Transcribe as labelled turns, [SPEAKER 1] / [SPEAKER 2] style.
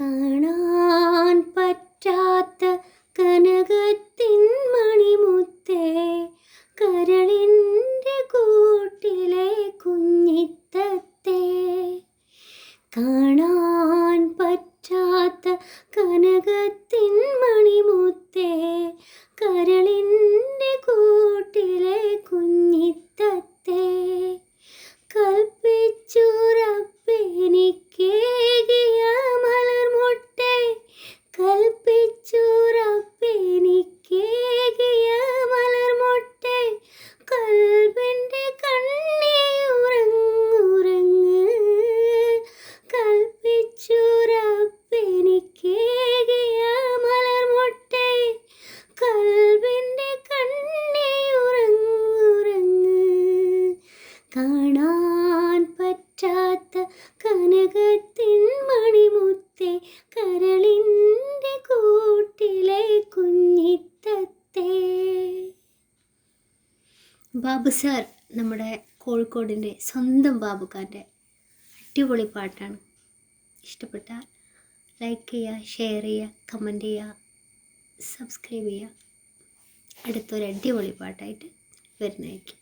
[SPEAKER 1] കാണാൻ പറ്റാത്ത കനകത്തിൻ മണിമുത്തേ കരളിന്റെ കൂട്ടിലെ കുഞ്ഞിത്തത്തെ. കാണാൻ പറ്റാത്ത കനകത്തിൻ മണിമുത്തേ കരളിന്റെ കൂട്ടിലെ കുഞ്ഞിത്തത്തെ. കാണാൻ പറ്റാത്ത കനകത്തിൻ മണിമുത്തെ കരളിന്റെ കൂട്ടിലെ കുഞ്ഞിത്തത്തെ. ബാബു സാർ നമ്മുടെ കോഴിക്കോടിന്റെ സ്വന്തം ബാബുക്കാന്റെ അടിപൊളി പാട്ടാണ്. ഇഷ്ടപ്പെട്ടാൽ ലൈക്ക് ചെയ്യുക ഷെയർ ചെയ്യുക കമന്റ് ചെയ്യുക സബ്സ്ക്രൈബ് ചെയ്യുക. അടുത്തൊരു അടിപൊളി പാട്ടായിട്ട് വരുന്നതായിരിക്കും.